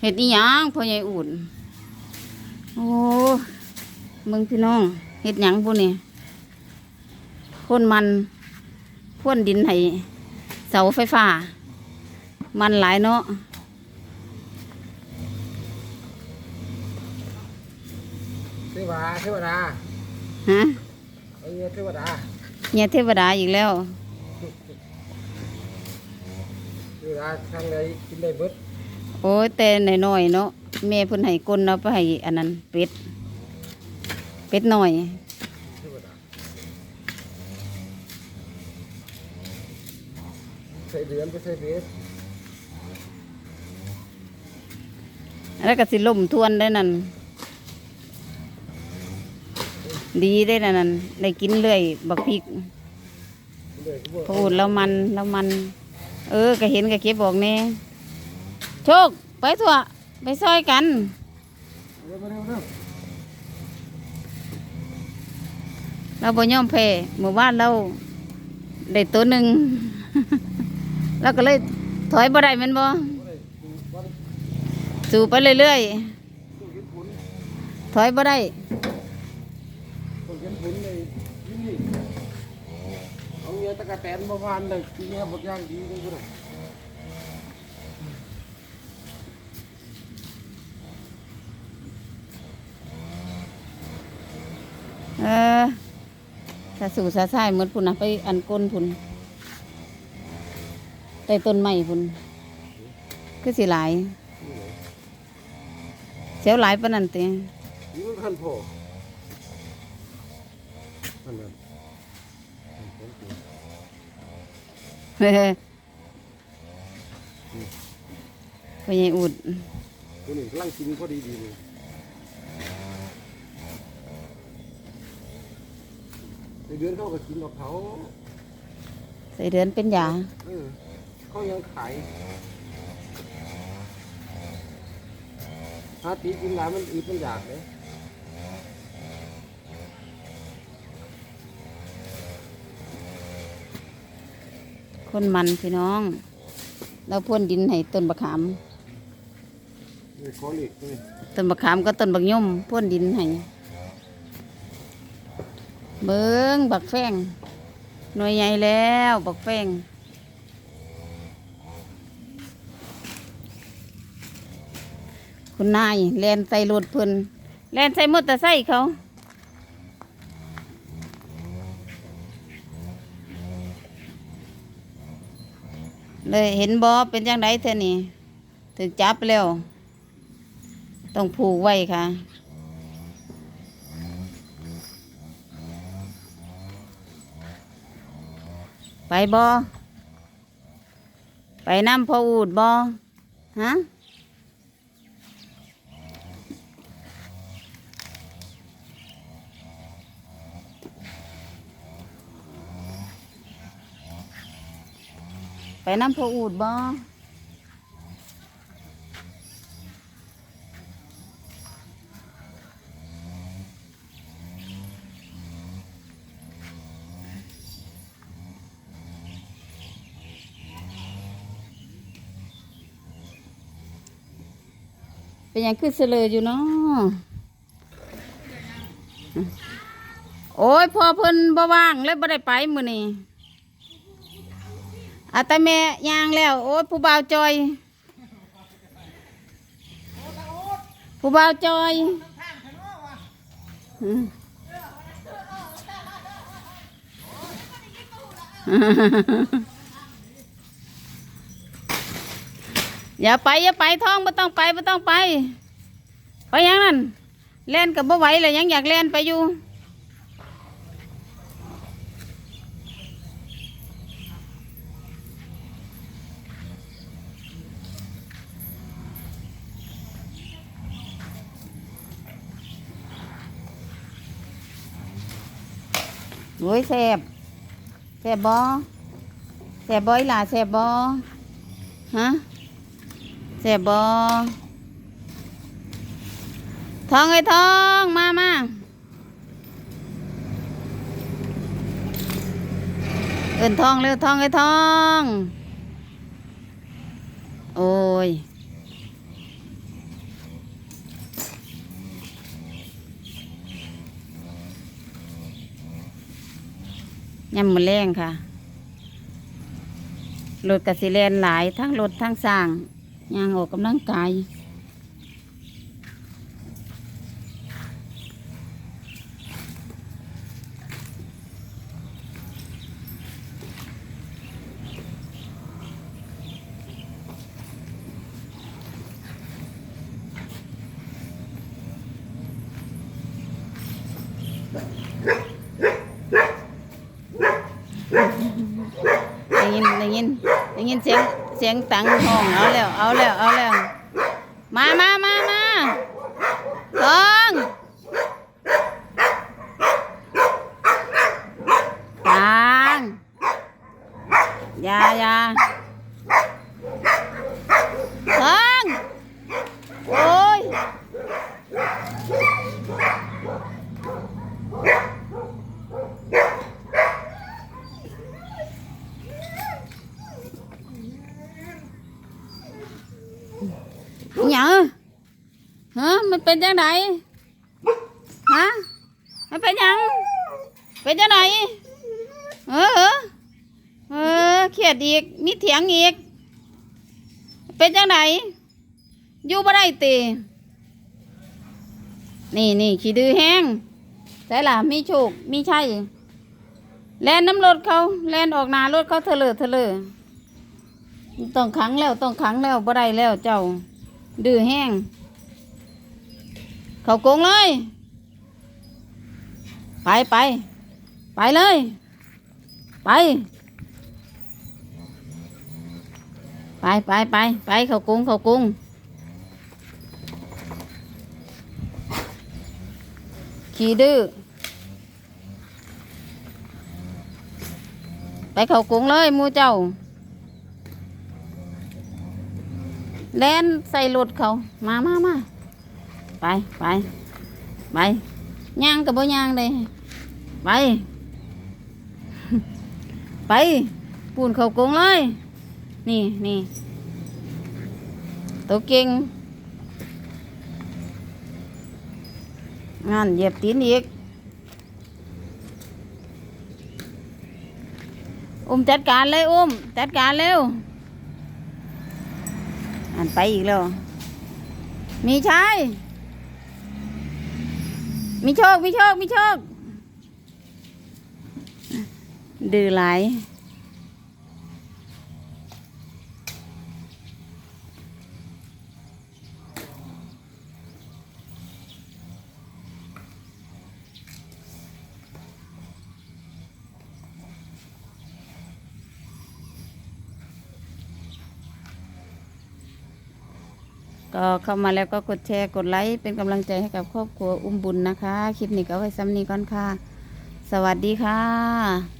เห็ดอีหยังพ่อใหญ่อุ่นโอ้มึงพี่น้องเห็ดหยังพวกนี้พ่นมันพ่นดินให้เสาไฟฟ้า มันหลายเนาะเทวดาเทวดาฮะไอ้เหี้ยเทวดาเนี่ยเทวดาอีกแล้วเทวดาทางไหนกินได้เบิด โอ้ยแต่น้อยๆเนาะแม่เพิ่นให้กลนเอาไปให้อันนั้นเป็ด เป็ดหน่อยเทวดาใส่เดือนไปใส่เบสแล้วก็สิล่มทวนได้นั่น ดีได้นั่นนั่นได้กินเรื่อยบักพริกเลยกูบอกพูดแล้วมันแล้วมัน เออก็เห็นก็เก็บบอกแน่ โชค ไปทั่วไปซอยกัน เราบ่ยอมแพ้หมู่บ้านเราได้ตัวหนึ่ง เราก็เลยถอยบ่ได้แมันบ่บ่ได้ดูบ่ได้สู่ไปเรื่อยๆถอยบ่ได้ตู้เอาเงี้ยตะกะแตนมาพานเลยทีเนี้ยบดย่างดีเลยกูเล เออถ้าสู่สาสายหมดพุ่นนะไปอันก้นพุ่นใต้ต้นไม้พุ่นคือสิหลายเสียวหลายปานนั้นตินี่มันคันพออันนั้นเฮ้ยพ่อใหญ่อุดตัวนี้กำลังกินพอดีดีเลย ในเดือนเขาก็กินกับเขาใส่เดือนเป็นยาเออเขายังขายถ้าตีกินหลายมันอืดมันอยากเลยคนมันพี่น้อง เราพ่นดินให้ต้นบักขามนี่ขอเหล็กเลยต้นบักขามก็ต้นบักย่อมพ่นดินให้ เบิ้งบักแฟงหน่วยใหญ่แล้วบักแฟงคุณนายแลนใส่รถเพิ่นแลนใส่มอเตอร์ไซค์เขาเลยเห็นบอเป็นจังไดเธอนี่ถึงจับแล้ว ต้องผูกไว้ค่ะ ไปบอไปน้ำพออูดบอฮะไปน้ำพออูดบอ เป็นยังคือเสลออยู่เนาะโอ้ยพอเพิ่นบ่ว่างเลยบ่ได้ไปมื้อนี้อาต่แม่ย่างแล้ว โอ้ยผู้บ่าวจอย ผู้บ่าวจอยอืม อย่าไปอย่าไปท้องไม่ต้องไปไม่ต้องไป ไปยังนั่นเล่นกับบ่ไหวเลยยังอยากเล่นไปอยู่โอ้ยแสบแสบบ่แสบบ่อีหล่าแสบบ่ฮะ เสียบอทองไอ้ทองมามาเอินทองเร็วทองไอ้ทอง โอ้ยยำมือแรงค่ะรถกระสีเลนหลายทั้งรถทั้งสร้าง ยางออกกำลังกายได้ยินได้ยินได้ยินเสียง เสียงตังห้องเอาแล้ว เอาแล้ว เอาแล้ว มามามามาทองตังอยาอยาทองโอ้ยอิหยังฮะ มันเป็นจังไดฮะมันเป็นยัง เป็นจังไดเออ เออเออเครียดอีก มีเถียงอีก เป็นจังไดอยู่บ่ได้ตีนี่นี่ขี้ดื้อแห้งแต่ล่ะมีโชคมีใชัยแลนน้ำรถเขาแลนออกนารถเขาเถลอเถลอต้องขังแล้วต้องขังแล้วบ่ได้แล้วเจ้าดื้อแห้ง เขาโกงเลย ไปไป ไปเลย ไป ไปไปไปไปเขากุงเขากุงขี่ดื้อไปเขากรุงเลยมูเจ้า แล่นใส่รถเขา มามามา ไปไปไปย่างกับบ่ย่างเลยไป ไป ปูนเขากงเลย นี่นี่ตัวเก่งงานเหยียบตีนอีกอุ้มจัดการเลยอุ้มจัดการเร็วอันไปอีกแล้ว มีใชาย มีโชค มีโชค มีโชค ดื้อหลาย ก็เข้ามาแล้วก็กดแชร์กดไลค์เป็นกำลังใจให้กับครอบครัวอุ้มบุญนะคะ คลิปนี้ก็ไว้ซ้ำนี้ก่อนค่ะ สวัสดีค่ะ